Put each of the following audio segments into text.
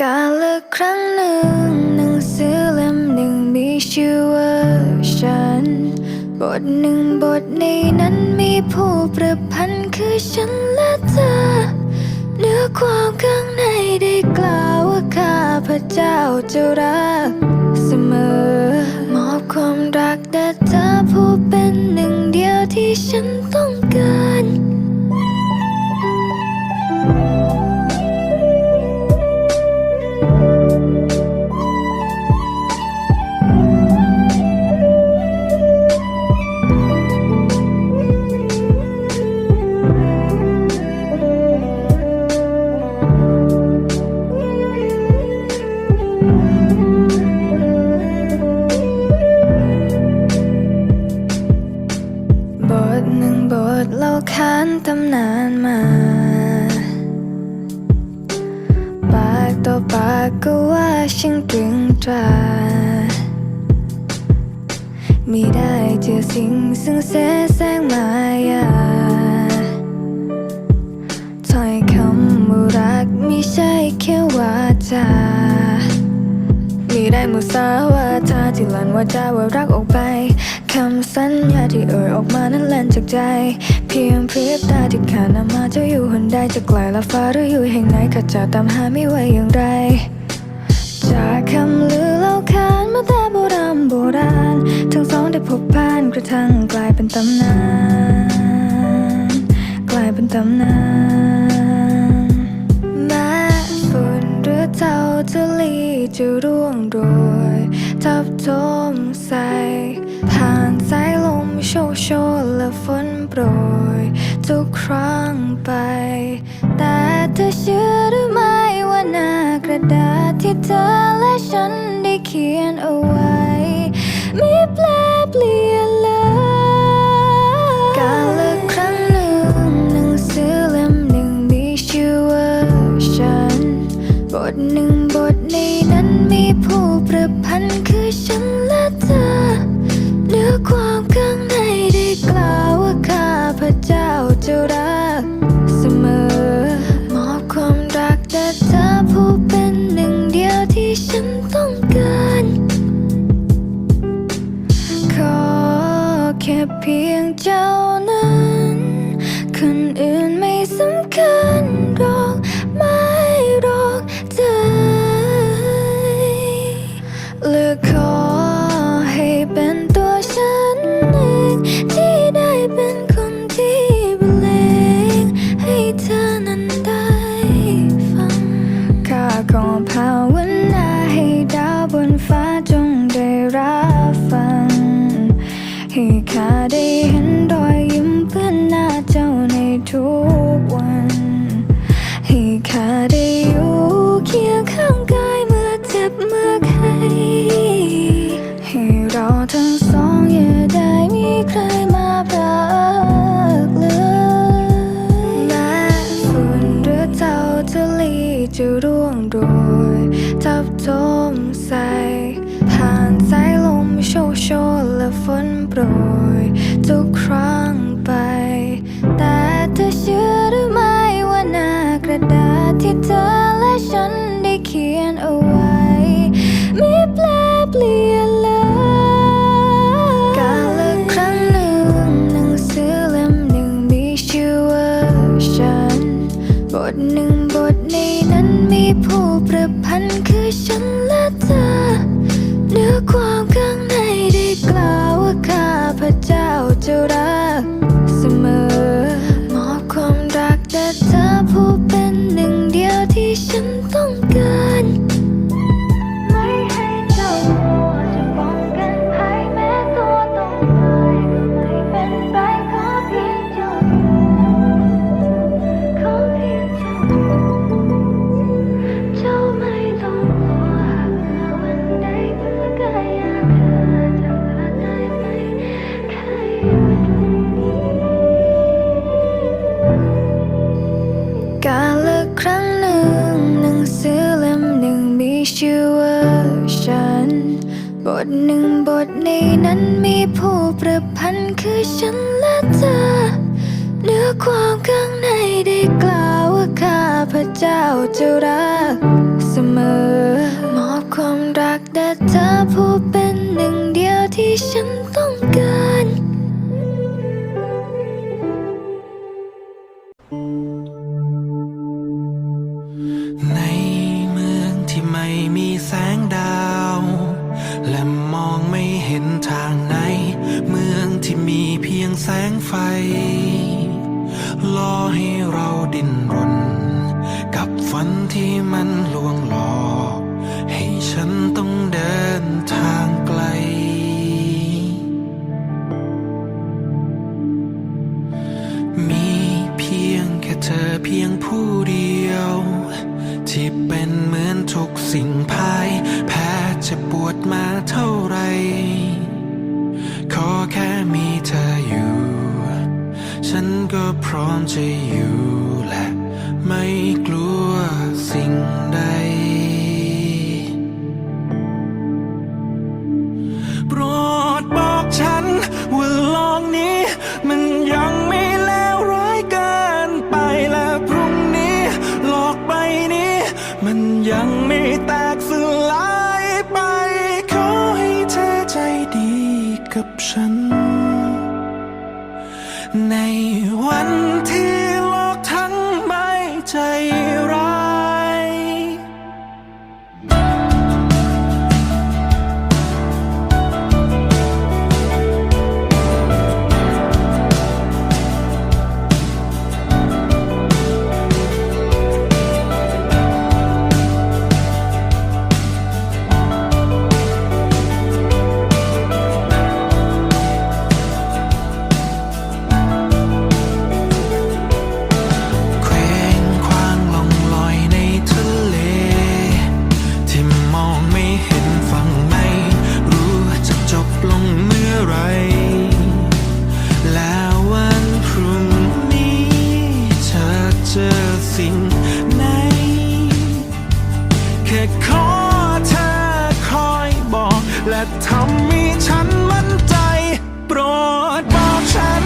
กาลครั้งหนึ่งหนังสือเล่มหนึ่งมีชื่อว่าฉัน บทหนึ่งบทในนั้นมีผู้ประพันธ์คือฉันและเธอเนื้อความข้างในได้กล่าวว่าข้าพระเจ้าจะรักเสมอ มอบความรักแต่เธอผู้เป็นหนึ่งเดียวที่ฉันต้องการาจามีได้มุสาวาทาที่หลันว่าจาว่ารักออกไปคำสัญญาที่เอ่ยออกมานั้นแล่นจากใจ เพียงพริบตาที่ขานำมาจะอยู่หนใดจะไกลละฟ้าหรืออยู่แห่งไหนข้าจะตามหาไม่ไหวอย่างไร จากคำลือเล่าขานมา โบราณ ทั้งสองได้พบผ่านกระทั่งกลายเป็นตำนาน กลายเป็นตำนานแม้ฝุ่นหรือเท่าทะเลจะร่วงโรยทับทมใส่ผ่านสายลมโชกโชนและฝนโปรย ทุกครั้งไป แต่เธอเชื่อหรือไม่ว่าหน้ากระดาษที่เธอและฉันได้เขียนเอาไว้ ม่แปลเปลี่ยนเลยกาลครั้งหนึ่งหนังสือเล่มหนึ่งมีชื่อว่าฉัน บทหนึ่งบทในนั้นมีผู้ประพันธ์คือฉัน จะร่วงโรยทับทมใส่ผ่านสายลมโชกโชนและฝนโปรย ทุกครั้งไป แต่เธอเชื่อหรือไม่ว่าหน้ากระดาษที่เธอและฉันได้เขียนเอาไว้มีแปลเปลี่ยนเลยกาลครั้งหนึ่งหนังสือเล่มหนึ่งมีชื่อว่าฉันบทหนึ่ง มี ฉันและเธอเนื้อความข้างในได้กล่าวว่าข้าพระเจ้าจะรัก ธอเพียงผู้เดียว ที่เป็นเหมือนทุกสิ่งภายแพ้จะปวดมาเท่าไร ขอแค่มีเธออยู่ ฉันก็พร้อมจะอยู่ ยังไม่แตกสลายไป ขอให้เธอใจดีกับฉัน ในวัน ทำให้ฉันมั่นใจ โปรดบอกฉัน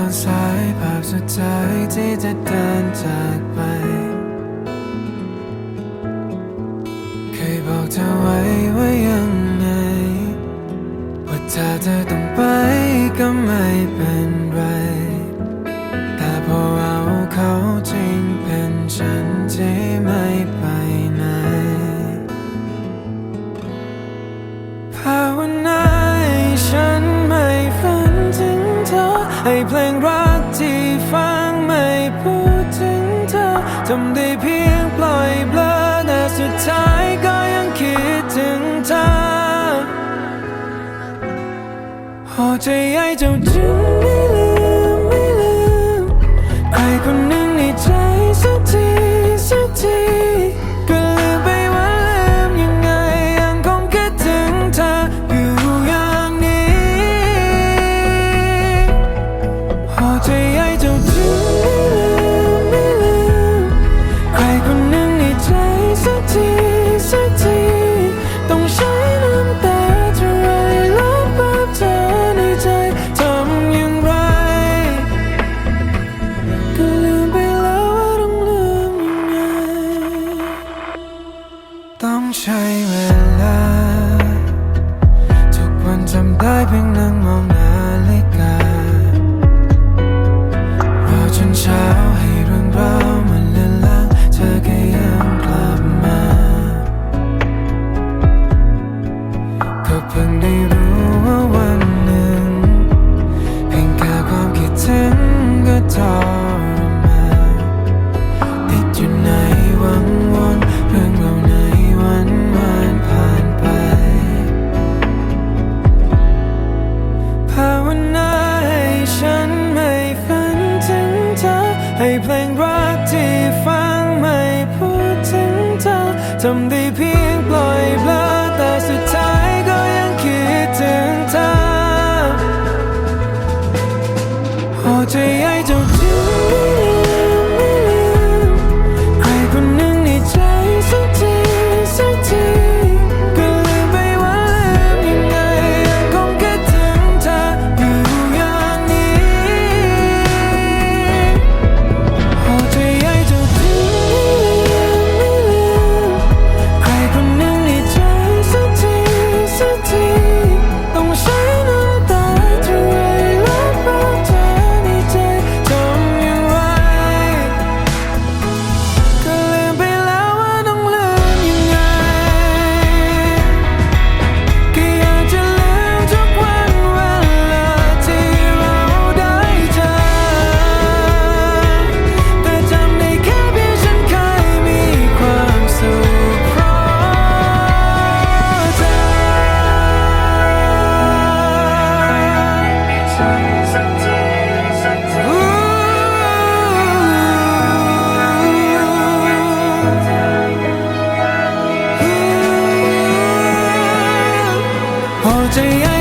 ตอนสายภาพสุดท้ายที่จะเดินจากไป เคยบอกเธอไว้ไว่ายังไง ว่าถ้าเธอต้องไปก็ไม่เป็น ทำได้เพียงปล่อยเบลอแต่สุดท้ายก็ยังคิดถึงเธอโอ้ใจใหญ่เจ้าจึงไม่ลืมไม่ลืม ใครคนหนึ่งในใจสักที สักที 我最爱就只最爱